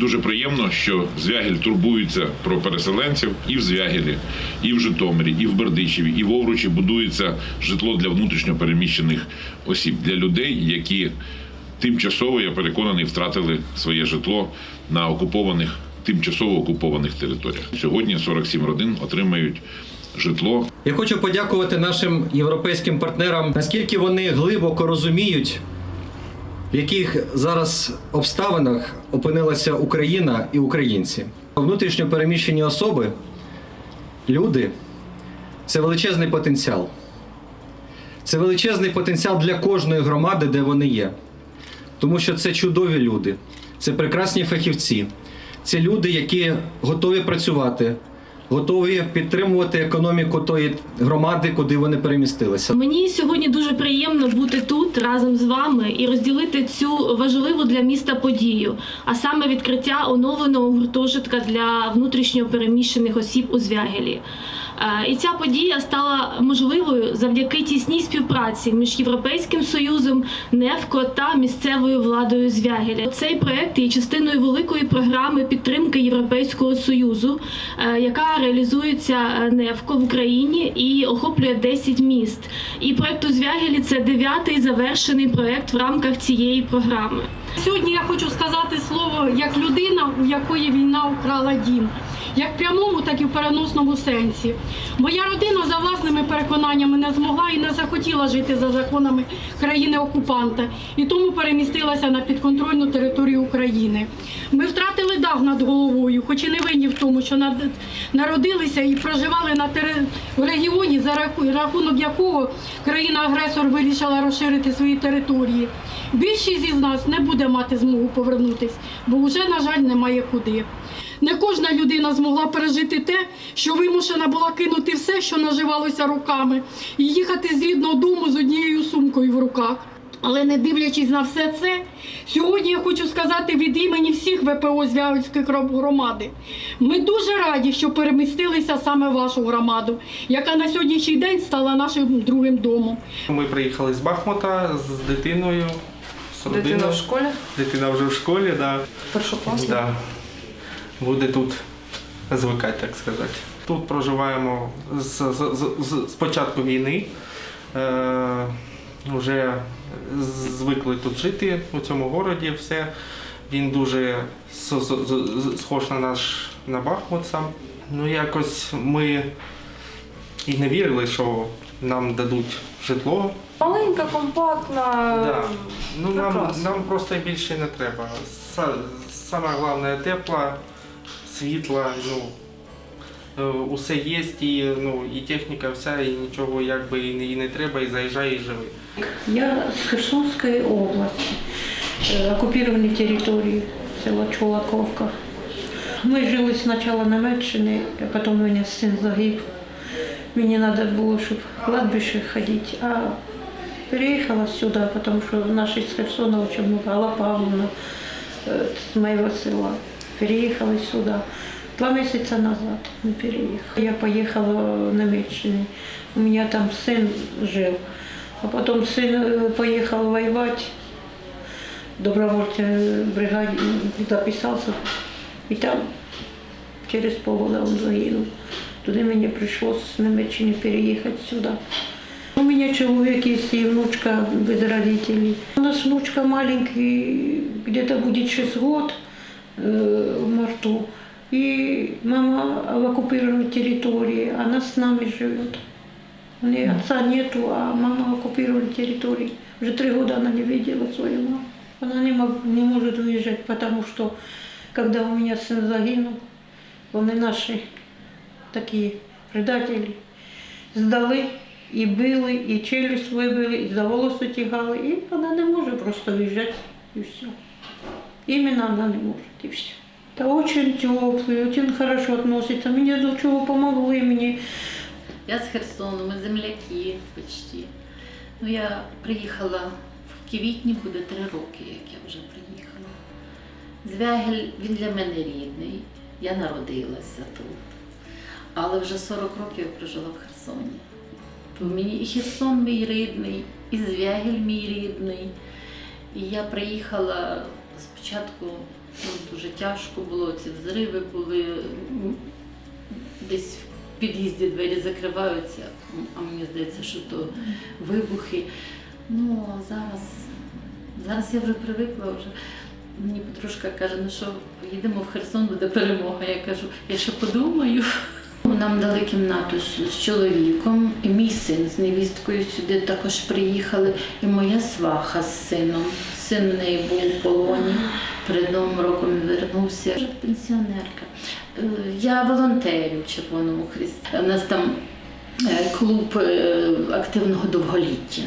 дуже приємно, що Звягіль турбується про переселенців і в Звягілі, і в Житомирі, і в Бердичеві, і в Овручі будується житло для внутрішньо переміщених осіб, для людей, які тимчасово, я переконаний, втратили своє житло на окупованих, тимчасово окупованих територіях. Сьогодні 47 родин отримають житло Я хочу подякувати нашим європейським партнерам, наскільки вони глибоко розуміють, в яких зараз обставинах опинилася Україна і українці. Внутрішньо переміщені особи, люди це величезний потенціал. Це величезний потенціал для кожної громади, де вони є. Тому що це чудові люди, це прекрасні фахівці, це люди, які готові працювати, готові підтримувати економіку тої громади, куди вони перемістилися. Мені сьогодні дуже приємно бути тут разом з вами і розділити цю важливу для міста подію, а саме відкриття оновленого гуртожитка для внутрішньо переміщених осіб у Звягелі. Е, І ця подія стала можливою завдяки тісній співпраці між Європейським Союзом, НЕФКО та місцевою владою Звягеля. Цей проект є частиною великої програми підтримки Європейського Союзу, е, яка реалізується е, НЕФКО в Україні і охоплює 10 міст. І проект у Звягелі це дев'ятий завершений проект в рамках цієї програми. Сьогодні я хочу сказати слово як людина, у якої війна украла дім, як в прямому, так і в переносному сенсі. Моя родина за власними переконаннями не змогла і не захотіла жити за законами країни-окупанта, і тому перемістилася на підконтрольну територію України. Ми втратили дах над головою, хоч і не винні в тому, що народилися і проживали на тери- в регіоні, за рахунок якого країна-агресор вирішила розширити свої території. Більшість із нас не буде мати змогу повернутись, бо вже, на жаль, немає куди. Не кожна людина змогла пережити те, що вимушена була кинути все, що наживалося руками, і їхати з рідного дому з однією сумкою в руках. Але не дивлячись на все це, сьогодні я хочу сказати від імені всіх ВПО Звягельської громади. Ми дуже раді, що перемістилися саме в вашу громаду, яка на сьогоднішній день стала нашим другим домом. Ми приїхали з Бахмута з дитиною. З Дитина в школі? Дитина вже в школі, да. Першокласник? Да. Буде тут звикати, так сказати. Тут проживаємо з, з, з, з, з початку війни. Е, вже звикли тут жити у цьому городі. Все. Він дуже схож на наш на Бахмут сам. Ну якось ми і не вірили, що нам дадуть житло. Маленька, компактна. Да. Ну, нам, прекрасно. нам просто більше не треба. Саме головне тепла, світла, ну, е, усе є, і, ну, і техніка вся, і нічого якби і не, і не треба, і заїжджай, і живи. Я с Херсонской области, э, оккупированной территории, село Чулаковка. Мы жили сначала на Метшине, а потом у меня сын загиб. Мне надо было, чтобы в кладбище ходить, а переехала сюда, потому что наши из Херсона очень много, Алла Павловна э, с моего села, переехала сюда. Два месяца назад мы переехали. Я поехала на Метшине, у меня там сын жил. А потом сын э, поехал воевать, добровольцем в бригаде записался. И там через полгода он загинул. Туда мне пришлось на Мечине переехать сюда. У меня человек есть и внучка без родителей. У нас внучка маленький, где-то будет 6 год э, в марту. И мама в оккупированной территории, она с нами живет. У нее отца нету, а мама оккупировала территории. Уже три года она не видела свою маму. Она не, мог- не может уезжать, потому что когда у меня сын загинул, вони наші такі предателі здали і били, і челюсть вибили, і за волоси тягали, і вона не може просто виїжджати і все. Іменно вона не може, і все. Та очень теплий, очень хорошо относиться. Мені до чого помогли мені. Я з Херсону, ми земляки почти. Ну, я приїхала в квітні, буде три роки, як я вже приїхала. Звягель, він для мене рідний. Я народилася тут. Але вже 40 років я прожила в Херсоні. То мені і Херсон мій рідний, і Звягель мій рідний. І я приїхала спочатку Ну, дуже тяжко було, ці взриви були. Десь в під'їзді двері закриваються, а мені здається, що то вибухи. Ну, а зараз, зараз я вже привикла вже. Мені подружка каже, ну що, їдемо в Херсон, буде перемога. Я кажу, я ще подумаю. Нам дали кімнату з, чоловіком, і мій син з невісткою сюди також приїхали, і моя сваха з сином. Син в неї був у полоні, перед Новим роком вернувся. Пенсіонерка. Е, Я волонтерю в Червоному Христі. У нас там е, клуб е, активного довголіття.